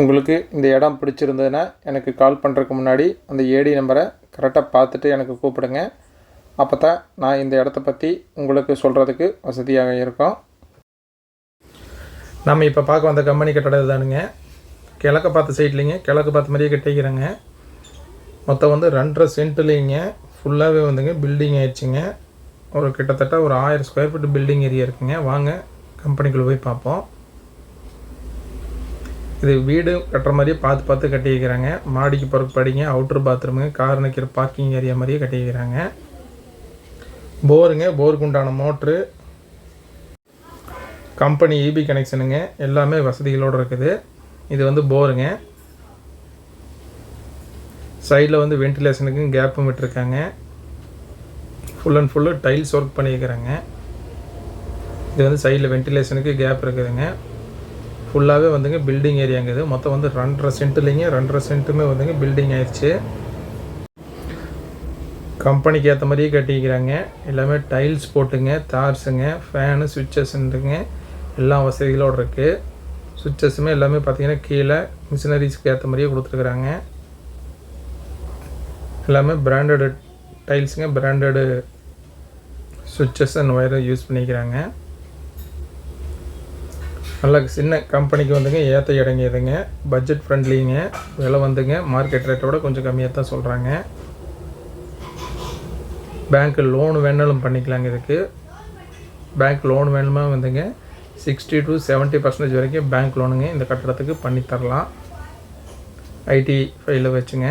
உங்களுக்கு இந்த இடம் பிடிச்சிருந்ததுன்னா எனக்கு கால் பண்ணுறதுக்கு முன்னாடி அந்த ஏடி நம்பரை கரெக்டாக பார்த்துட்டு எனக்கு கூப்பிடுங்க. அப்போ தான் நான் இந்த இடத்த பற்றி உங்களுக்கு சொல்கிறதுக்கு வசதியாக இருக்கும். நம்ம இப்போ பார்க்க வந்த கம்பெனி கட்டடம் தானுங்க கிழக்க பார்த்த சைட்லிங்க கிழக்கு பார்த்த மாதிரியே கட்டிக்கிறேங்க. மொத்தம் வந்து ரெண்டரை சென்ட்லேங்க ஃபுல்லாகவே வந்துங்க பில்டிங் ஆயிடுச்சுங்க. ஒரு கிட்டத்தட்ட ஒரு ஆயிரம் ஸ்கொயர் ஃபீட் பில்டிங் ஏரியா இருக்குங்க. வாங்க கம்பெனிக்குள்ளே போய் பார்ப்போம். இது வீடு கட்டுற மாதிரியே பார்த்து பார்த்து கட்டி வைக்கிறாங்க. மாடிக்கு போகிறக்கு அவுட்ரு பாத்ரூமு கார் நிற்கிற பார்க்கிங் ஏரியா மாதிரியே கட்டி வைக்கிறாங்க. போருங்க போருக்கு உண்டான மோட்ரு கம்பெனி இபி கனெக்ஷனுங்க எல்லாமே வசதிகளோடு இருக்குது. இது வந்து போருங்க. சைடில் வந்து வென்டிலேஷனுக்கும் கேப்பும் விட்டுருக்காங்க. Full and full tiles work பண்ணியிருக்கிறாங்க இது வந்து சைடில் வென்டிலேஷனுக்கு கேப் இருக்குதுங்க. ஃபுல்லாகவே வந்துங்க பில்டிங் ஏரியாங்குது மொத்தம் வந்து ரெண்டரை சென்ட்டுலிங்க ரெண்டரை சென்ட்டுமே வந்துங்க பில்டிங் ஆயிடுச்சு. கம்பெனிக்கு ஏற்ற மாதிரியே கட்டிக்கிறாங்க. எல்லாமே டைல்ஸ் போட்டுங்க தார்ஸுங்க ஃபேனு சுவிட்சஸ்ன்றுங்க எல்லா வசதிகளோடு இருக்குது சுவிட்சஸுமே எல்லாமே பார்த்திங்கன்னா கீழே மிஷினரிஸ்க்கு ஏற்ற மாதிரியே கொடுத்துருக்குறாங்க. எல்லாமே பிராண்டடு டைல்ஸுங்க பிராண்டடு சுவிட்சஸ் அண்ட் ஒயரை யூஸ் பண்ணிக்கிறாங்க. நல்ல சின்ன கம்பெனிக்கு வந்துங்க ஏற்ற இடங்கியதுங்க பட்ஜெட் ஃப்ரெண்ட்லிங்க விலை வந்துங்க மார்க்கெட் ரேட்டோட கொஞ்சம் கம்மியாக தான் சொல்கிறாங்க பேங்க் லோன் வேணாலும் பண்ணிக்கலாங்க இதுக்கு. பேங்க் லோன் வேணுமா வந்துங்க சிக்ஸ்டி டு செவன்ட்டி பர்சன்டேஜ் வரைக்கும் பேங்க் லோனுங்க இந்த கட்டடத்துக்கு பண்ணி தரலாம். ஐடி ஃபைலில் வச்சுங்க.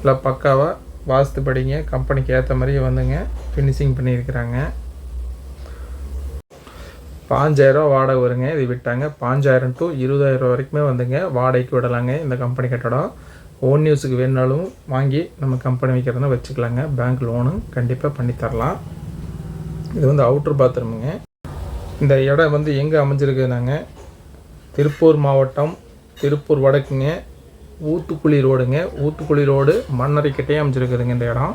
இல்லை பக்காவாக வாஸ்து படிங்க. கம்பெனிக்கு ஏற்ற மாதிரியே வந்துங்க ஃபினிஷிங் பண்ணியிருக்கிறாங்க. பாஞ்சாயிரம் வாடகை வருங்க. இது விட்டாங்க. பாஞ்சாயிரம் டு இருபதாயிரம் வரைக்குமே வந்துங்க. வாடகைக்கு விடலாங்க. இந்த கம்பெனி கட்டடம். ஓன் நியூஸுக்கு வேணாலும் வாங்கி நம்ம கம்பெனி வைக்கிறதா வச்சுக்கலாங்க. பேங்க் லோனு கண்டிப்பாக பண்ணித்தரலாம் இது வந்து அவுட்ரு பாத்ரூமுங்க இந்த இடம் வந்து எங்கே அமைஞ்சிருக்குதுனாங்க? திருப்பூர் மாவட்டம் திருப்பூர் வடக்குங்க. ஊத்துக்குழி ரோடுங்க. ஊத்துக்குழி ரோடு மண்ணறைக்கிட்டே அமைஞ்சிருக்குதுங்க இந்த இடம்.